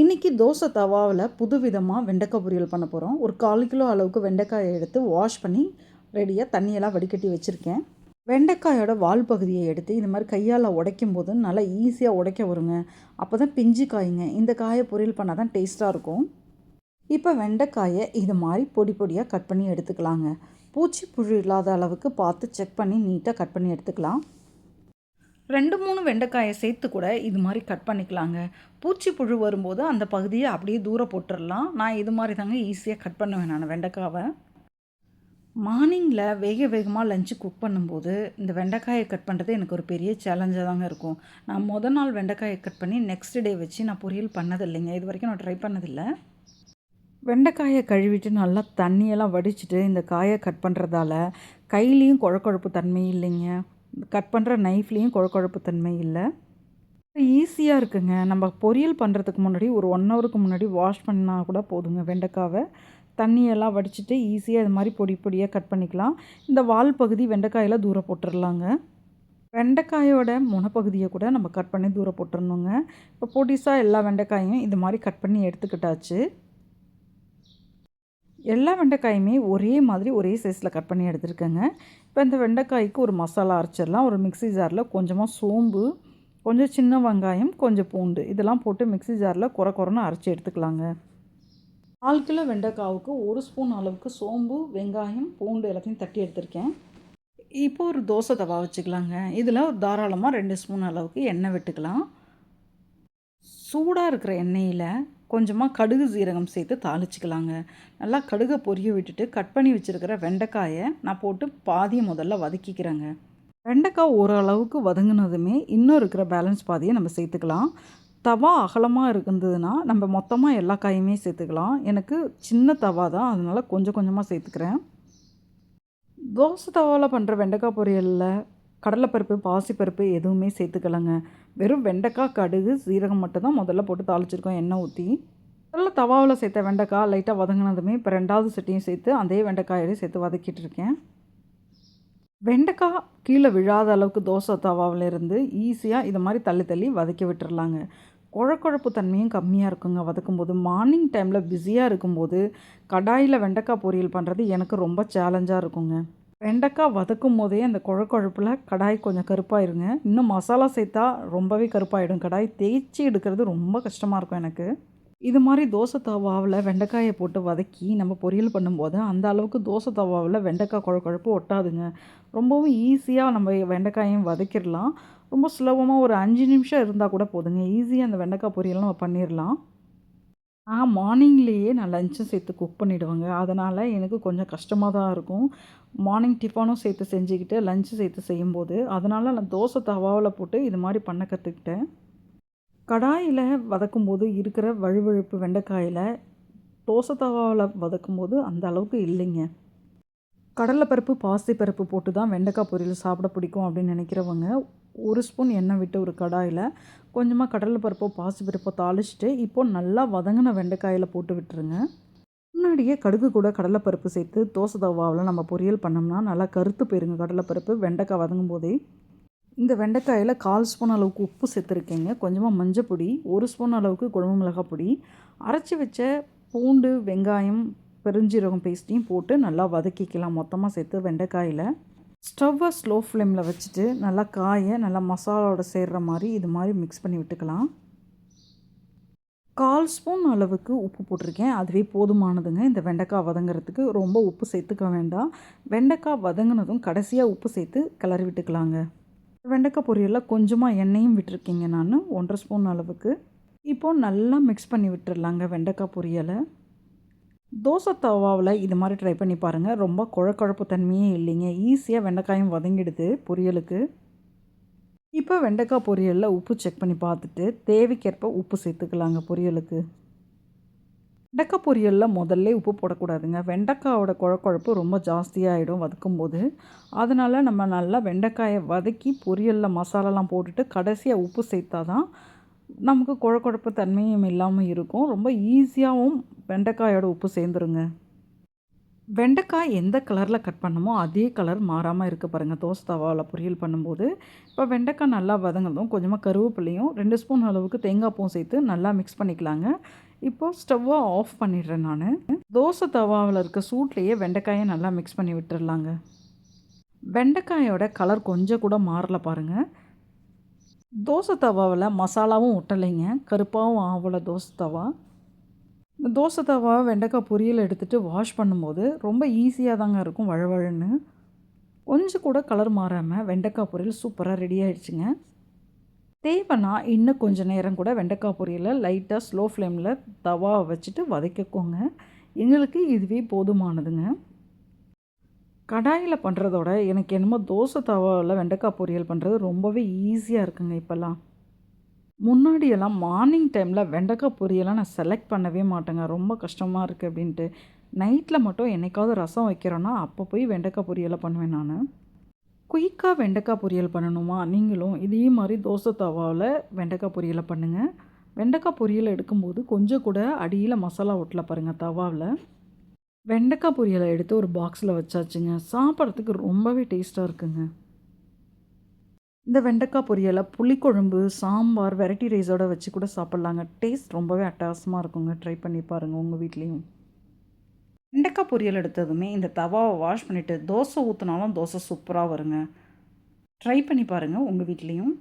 இன்றைக்கி தோசை தவாவில் புதுவிதமாக வெண்டைக்காய் பொரியல் பண்ண போகிறோம் ஒரு கால் கிலோ அளவுக்கு வெண்டைக்காயை எடுத்து வாஷ் பண்ணி ரெடியாக தண்ணியெல்லாம் வடிகட்டி வச்சுருக்கேன். வெண்டைக்காயோட வால் பகுதியை எடுத்து இந்த மாதிரி கையால் உடைக்கும் போது நல்லா ஈஸியாக உடைக்க வருங்க அப்போ தான் பிஞ்சு காய்ங்க. இந்த காயை பொரியல் பண்ணால் தான் டேஸ்ட்டாக இருக்கும். இப்போ வெண்டைக்காயை இது மாதிரி பொடி பொடியாக கட் பண்ணி எடுத்துக்கலாங்க. பூச்சி புழு இல்லாத அளவுக்கு பார்த்து செக் பண்ணி நீட்டாக கட் பண்ணி எடுத்துக்கலாம். ரெண்டு மூணு வெண்டைக்காயை சேர்த்து கூட இது மாதிரி கட் பண்ணிக்கலாங்க. பூச்சி புழு வரும்போது அந்த பகுதியை அப்படியே தூரம் போட்டுடலாம் நான் இது மாதிரி தாங்க ஈஸியாக கட் பண்ணுவேன் நான் வெண்டைக்காவை. மார்னிங்கில் வேக வேகமாக லஞ்சு குக் பண்ணும்போது இந்த வெண்டைக்காயை கட் பண்ணுறது எனக்கு ஒரு பெரிய சேலஞ்சாக தாங்க இருக்கும். நான் முத நாள் வெண்டைக்காயை கட் பண்ணி நெக்ஸ்ட் டே வச்சு நான் பொரியல் பண்ணதில்லைங்க. இது வரைக்கும் நான் ட்ரை பண்ணதில்லை. வெண்டைக்காயை கழுவிட்டு நல்லா தண்ணியெல்லாம் வடிச்சிட்டு இந்த காயை கட் பண்ணுறதால கையிலையும் குழக்குழப்பு தன்மை இல்லைங்க. கட் பண்ணுற நைஃப்லேயும் குழக்குழப்பு தன்மை இல்லை. ஈஸியாக இருக்குங்க. நம்ம பொரியல் பண்ணுறதுக்கு முன்னாடி ஒரு ஒன் ஹவருக்கு முன்னாடி வாஷ் பண்ணால் கூட போதுங்க வெண்டைக்காவை. தண்ணியெல்லாம் வடிச்சிட்டு ஈஸியாக இது மாதிரி பொடி பொடியாக கட் பண்ணிக்கலாம். இந்த வால் பகுதி வெண்டைக்காயெல்லாம் தூரம் போட்டுடலாங்க வெண்டைக்காயோட முனப்பகுதியை கூட நம்ம கட் பண்ணி தூரம் போட்டுருணுங்க இப்போ பொடிசாக எல்லா வெண்டைக்காயும் இது மாதிரி கட் பண்ணி எடுத்துக்கிட்டாச்சு. எல்லா வெண்டைக்காயுமே ஒரே மாதிரி ஒரே சைஸில் கட் பண்ணி எடுத்துருக்கேங்க. இப்போ இந்த வெண்டைக்காய்க்கு ஒரு மசாலா அரைச்சிடலாம். ஒரு மிக்சி ஜாரில் கொஞ்சமாக சோம்பு கொஞ்சம் சின்ன வெங்காயம் கொஞ்சம் பூண்டு இதெல்லாம் போட்டு மிக்சி ஜாரில் குறை குறைன்னு அரைச்சி எடுத்துக்கலாங்க. கால் கிலோ வெண்டைக்காவுக்கு ஒரு ஸ்பூன் அளவுக்கு சோம்பு வெங்காயம் பூண்டு எல்லாத்தையும் தட்டி எடுத்திருக்கேன். இப்போ ஒரு தோசை தவா வச்சுக்கலாங்க. இதில் தாராளமாக ரெண்டு ஸ்பூன் அளவுக்கு எண்ணெய் விட்டுக்கலாம். சூடாக இருக்கிற எண்ணெயில் கொஞ்சமாக கடுகு சீரகம் சேர்த்து தாளிச்சிக்கலாங்க. நல்லா கடுகை பொரிய விட்டுட்டு கட் பண்ணி வச்சுருக்கிற வெண்டைக்காயை நான் போட்டு பாதியை முதல்ல வதக்கிக்கிறேங்க. வெண்டைக்காய் ஓரளவுக்கு வதங்கினதுமே இன்னும் இருக்கிற பேலன்ஸ் பாதியை நம்ம சேர்த்துக்கலாம். தவா அகலமாக இருந்ததுன்னா நம்ம மொத்தமாக எல்லா காயுமே சேர்த்துக்கலாம். எனக்கு சின்ன தவா தான் அதனால் கொஞ்சம் கொஞ்சமாக சேர்த்துக்கிறேன். தோசை தவாவில் பண்ணுற வெண்டைக்காய் பொரியலில் கடலைப்பருப்பு பாசிப்பருப்பு எதுவுமே சேர்த்துக்கலங்க. வெறும் வெண்டைக்காய் கடுகு சீரகம் மட்டும் தான் முதல்ல போட்டு தாளிச்சிருக்கோம் எண்ணெய் ஊற்றி முதல்ல தவாவில் சேர்த்த வெண்டைக்காய் லைட்டாக வதங்கினதுமே இப்போ ரெண்டாவது சட்டியும் சேர்த்து அதே வெண்டைக்காயோடய சேர்த்து வதக்கிட்டு இருக்கேன். வெண்டைக்காய் கீழே விழாத அளவுக்கு தோசை தவாவில் இருந்து ஈஸியாக இது மாதிரி தள்ளி தள்ளி வதக்கி விட்டுறலாங்க. குழக்குழப்பு தன்மையும் கம்மியாக இருக்குங்க. வதக்கும்போது மார்னிங் டைமில் பிஸியாக இருக்கும்போது கடாயில் வெண்டைக்காய் பொரியல் பண்ணுறது எனக்கு ரொம்ப சேலஞ்சாக இருக்குங்க. வெண்டைக்காய் வதக்கும் போதே அந்த குழக்குழப்பில் கடாய் கொஞ்சம் கருப்பாயிருங்க. இன்னும் மசாலா சேர்த்தா ரொம்பவே கருப்பாயிடும். கடாய் தேய்ச்சி எடுக்கிறது ரொம்ப கஷ்டமாக இருக்கும் எனக்கு. இது மாதிரி தோசை தவாவில் வெண்டைக்காயை போட்டு வதக்கி நம்ம பொரியல் பண்ணும்போது அந்த அளவுக்கு தோசை தவாவில் வெண்டைக்காய் குழக்குழப்பு ஒட்டாதுங்க. ரொம்பவும் ஈஸியாக நம்ம வெண்டைக்காயும் வதக்கிடலாம். ரொம்ப சுலபமாக ஒரு அஞ்சு நிமிஷம் இருந்தால் கூட போதுங்க. ஈஸியாக அந்த வெண்டைக்காய் பொரியல் நம்ம பண்ணிடலாம். ஆ மார்னிங்லேயே நான் லஞ்சும் சேர்த்து குக் பண்ணிவிடுவேங்க அதனால் எனக்கு கொஞ்சம் கஷ்டமாக தான் இருக்கும். மார்னிங் டிஃபனும் சேர்த்து செஞ்சுக்கிட்டு லஞ்சு சேர்த்து செய்யும்போது. அதனால் நான் தோசை தவாவில் போட்டு இது மாதிரி பண்ண கற்றுக்கிட்டேன். கடாயில் வதக்கும்போது இருக்கிற வழுவழுப்பு வெண்டைக்காயில் தோசை தவாவில் வதக்கும்போது அந்த அளவுக்கு இல்லைங்க. கடலைப்பருப்பு பாசிப்பருப்பு போட்டு தான் வெண்டைக்காய் பொரியல் சாப்பிட பிடிக்கும் அப்படின்னு நினைக்கிறவங்க ஒரு ஸ்பூன் எண்ணெய் விட்டு ஒரு கடாயில் கொஞ்சமாக கடலைப்பருப்போ பாசிப்பருப்போ தாளிச்சிட்டு இப்போது நல்லா வதங்கின வெண்டைக்காயில் போட்டு விட்டுருங்க. முன்னாடியே கடுகு கூட கடலைப்பருப்பு சேர்த்து தோசை தவாவில் நம்ம பொரியல் பண்ணோம்னா நல்லா கருத்து போயிருங்க கடலைப்பருப்பு. வெண்டைக்காய் வதங்கும் போதே இந்த வெண்டைக்காயில் கால் ஸ்பூன் அளவுக்கு உப்பு சேர்த்துருக்கேங்க. கொஞ்சமாக மஞ்சள் பொடி ஒரு ஸ்பூன் அளவுக்கு குழம்பு மிளகாய் பொடி அரைச்சி வச்ச பூண்டு வெங்காயம் பெருஞ்சீரகம் பேஸ்ட்டையும் போட்டு நல்லா வதக்கிக்கலாம். மொத்தமாக சேர்த்து வெண்டைக்காயில். ஸ்டவ்வை ஸ்லோ ஃப்ளேமில் வச்சுட்டு நல்லா காயை நல்லா மசாலாவோட சேர்கிற மாதிரி இது மாதிரி மிக்ஸ் பண்ணி விட்டுக்கலாம். கால் ஸ்பூன் அளவுக்கு உப்பு போட்டிருக்கேன். அதுவே போதுமானதுங்க. இந்த வெண்டைக்காய் வதங்குறதுக்கு ரொம்ப உப்பு சேர்த்துக்க வேண்டாம். வெண்டைக்காய் வதங்கினதும் கடைசியாக உப்பு சேர்த்து கிளறி விட்டுக்கலாங்க. வெண்டைக்காய் பொரியலில் கொஞ்சமாக எண்ணெயும் விட்டுருக்கீங்க நான். ஒன்றரை ஸ்பூன் அளவுக்கு. இப்போது நல்லா மிக்ஸ் பண்ணி விட்டுடலாங்க வெண்டைக்காய் பொரியலை. தோசை தவாவில் இது மாதிரி ட்ரை பண்ணி பாருங்கள் ரொம்ப குழக்குழப்பு தன்மையே இல்லைங்க. ஈஸியாக வெண்டைக்காயும் வதங்கிடுது பொரியலுக்கு. இப்போ வெண்டைக்காய் பொரியலில் உப்பு செக் பண்ணி பார்த்துட்டு தேவைக்கேற்ப உப்பு சேர்த்துக்கலாங்க பொரியலுக்கு. வெண்டைக்காய் பொரியலில் முதல்ல உப்பு போடக்கூடாதுங்க. வெண்டைக்காயோட குழக்குழப்பு ரொம்ப ஜாஸ்தியாகிடும் வதக்கும்போது. அதனால் நம்ம நல்லா வெண்டைக்காயை வதக்கி பொரியலில் மசாலாலாம் போட்டுட்டு கடைசியாக உப்பு சேர்த்தா தான் நமக்கு குழக்குழப்பு தன்மையும் இல்லாமல் இருக்கும். ரொம்ப ஈஸியாகவும் வெண்டைக்காயோட உப்பு சேர்ந்துருங்க. வெண்டைக்காய் எந்த கலரில் கட் பண்ணமோ அதே கலர் மாறாமல் இருக்க பாருங்கள் தோசை தவாவில் பொரியல் பண்ணும்போது. இப்போ வெண்டைக்காய் நல்லா வதங்கதும் கொஞ்சமாக கருவேப்பிலையும் ரெண்டு ஸ்பூன் அளவுக்கு தேங்காய் பூவும் சேர்த்து நல்லா மிக்ஸ் பண்ணிக்கலாங்க. இப்போது ஸ்டவ்வை ஆஃப் பண்ணிடுறேன் நான். தோசை தவாவில் இருக்க சூட்லேயே வெண்டைக்காயை நல்லா மிக்ஸ் பண்ணி விட்டுடலாங்க வெண்டைக்காயோட கலர் கொஞ்சம் கூட மாறல பாருங்கள் தோசை தவாவில் மசாலாவும் ஒட்டலைங்க கருப்பாகவும் ஆவலை தோசை தவா. இந்த தோசை தவா வெண்டைக்காய் பொரியல் எடுத்துகிட்டு வாஷ் பண்ணும்போது ரொம்ப ஈஸியாக தாங்க இருக்கும் வழவழன்னு கொஞ்சம் கூட கலர் மாறாமல் வெண்டைக்காய் பொரியல் சூப்பராக ரெடி ஆகிடுச்சுங்க தேவைன்னா இன்னும் கொஞ்சம் நேரம் கூட வெண்டைக்காய் பொரியலை லைட்டாக ஸ்லோ ஃப்ளேமில் தவா வச்சுட்டு வதக்கிக்கோங்க. எங்களுக்கு இதுவே போதுமானதுங்க. கடாயில் பண்ணுறதோட எனக்கு என்னமோ தோசை தவாவில் வெண்டைக்காய் பொரியல் பண்ணுறது ரொம்பவே ஈஸியாக இருக்குங்க இப்போல்லாம். முன்னாடியெல்லாம் மார்னிங் டைமில் வெண்டைக்காய் பொரியலாம் நான் செலக்ட் பண்ணவே மாட்டேங்க. ரொம்ப கஷ்டமாக இருக்குது அப்படின்ட்டு. நைட்டில் மட்டும் என்னைக்காவது ரசம் வைக்கிறோன்னா அப்போ போய் வெண்டைக்காய் பொரியலை பண்ணுவேன் நான். குயிக்காக வெண்டைக்காய் பொரியல் பண்ணணுமா? நீங்களும் இதே மாதிரி தோசை தவாவில் வெண்டைக்காய் பொரியலை பண்ணுங்கள் வெண்டைக்காய் பொரியல் எடுக்கும்போது கொஞ்சம் கூட அடியில் மசாலா ஒட்டல பாருங்கள் தவாவில். வெண்டைக்காய் பொரியலை எடுத்து ஒரு பாக்ஸில் வச்சாச்சுங்க. சாப்பிட்றதுக்கு ரொம்பவே டேஸ்ட்டாக இருக்குங்க. இந்த வெண்டைக்காய் பொரியலை புளிக்குழம்பு சாம்பார் வெரைட்டி ரைஸோட வச்சு கூட சாப்பிட்லாங்க. டேஸ்ட் ரொம்பவே அட்டகாசமாக இருக்குங்க. ட்ரை பண்ணி பாருங்கள் உங்கள் வீட்லேயும். வெண்டைக்காய் பொரியல் எடுத்ததுமே இந்த தவாவை வாஷ் பண்ணிவிட்டு தோசை ஊற்றினாலும் தோசை சூப்பராக வருங்க. ட்ரை பண்ணி பாருங்கள் உங்கள் வீட்லேயும்.